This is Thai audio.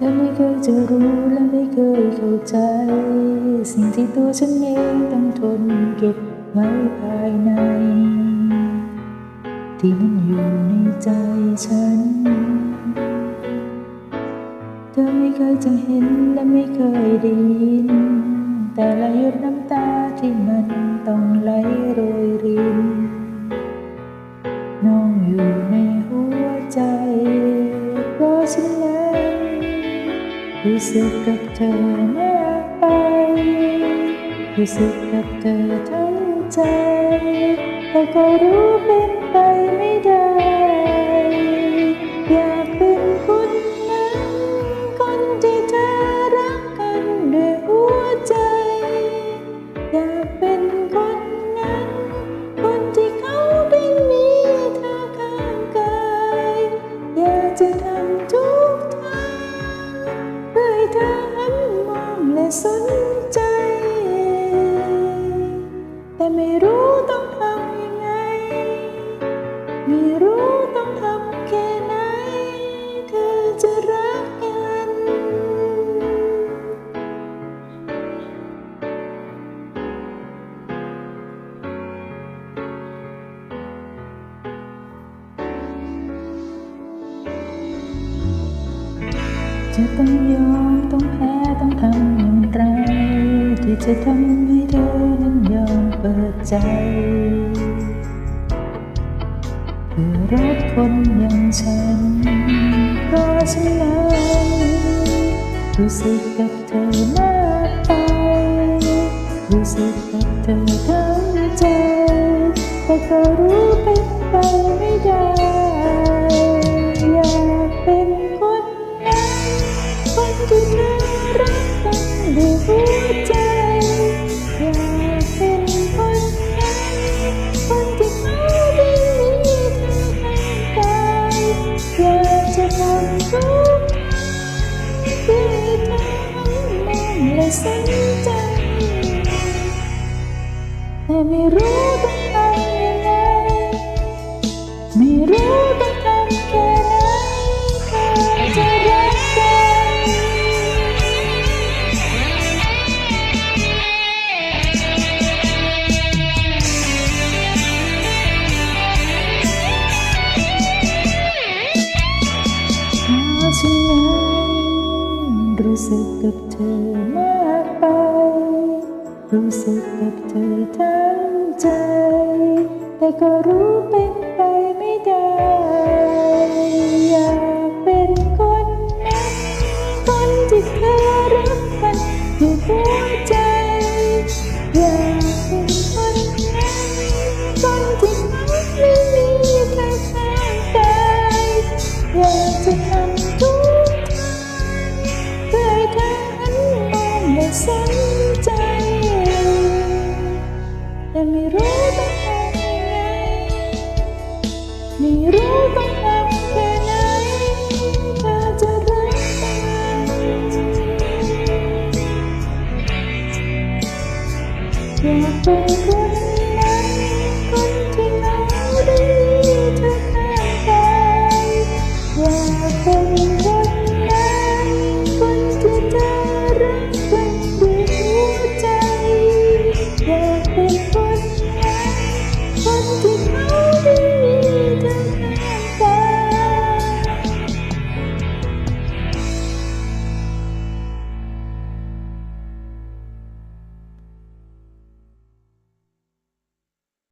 ธอไม่เคยจะรู้และไม่เคยเข้าใจ สิ่งที่ตัวฉันเองต้องทนเก็บไว้ภายใน ที่มันอยู่ในใจฉัน เธอไม่เคยจะเห็นและไม่เคยได้ยิน แต่ละหยดน้ำตาที่มันต้องไหลโรยรินน้องอยู่ในหัวใจ รู้สึกกับเธอเมื่อไป รู้สึกกับเธอทั้งใจ แต่ก็รู้เป็นไปไม่ได้ อยากเป็นคนนั้น คนที่เธอรักกันด้วยหัวใจ อยากเป็น สนใจ แต่ไม่รู้ต้องทำยังไง ไม่รู้ต้องทำแค่ไหน เธอจะรักกัน จะต้องยอมต้องแพ้ จะทำให้เธอนั้นยอมเปิดใจ เพื่อรักคนอย่างฉันเพราะฉันนั้นรู้สึกกับเธอมากไป รู้สึกกับเธอทั้งใจแต่ก็รู้ และสนใจแต่ไม่รู้ รู้สึกกับเธอมากไป รู้สึกกับเธอทั้งใจ แต่ก็รู้เป็นไป อยากเป็นคนนั้นคนที่เขาดีทุกแค่ใจอยากเป็น